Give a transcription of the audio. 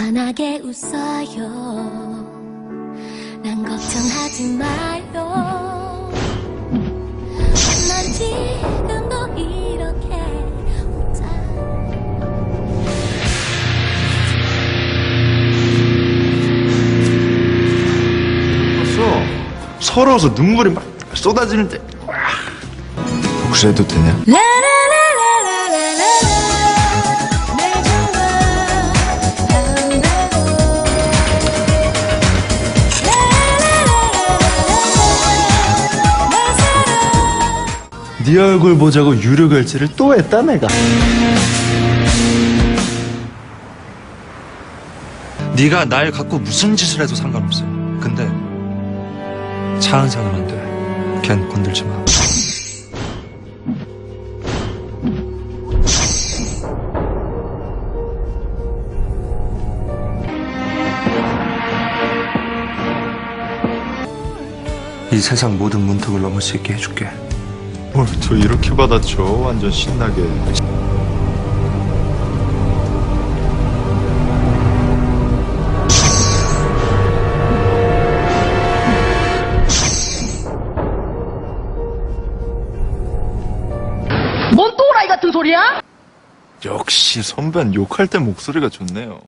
환하게 웃어요. 난 걱정하지 마요. 난 지금도 이렇게 혼자. 봤어. 서러워서 눈물이 막 쏟아지는데. 와. 그래도 되냐? 라라라라라라라 네 얼굴 보자고 유료 결제를 또 했다 내가. 네가 날 갖고 무슨 짓을 해도 상관없어요. 근데 차은상은 안 돼. 걘 건들지 마. 이 세상 모든 문턱을 넘을 수 있게 해줄게. 뭘또 이렇게 받아쳐? 완전 신나게. 뭔 또라이 같은 소리야? 역시 선배는 욕할 때 목소리가 좋네요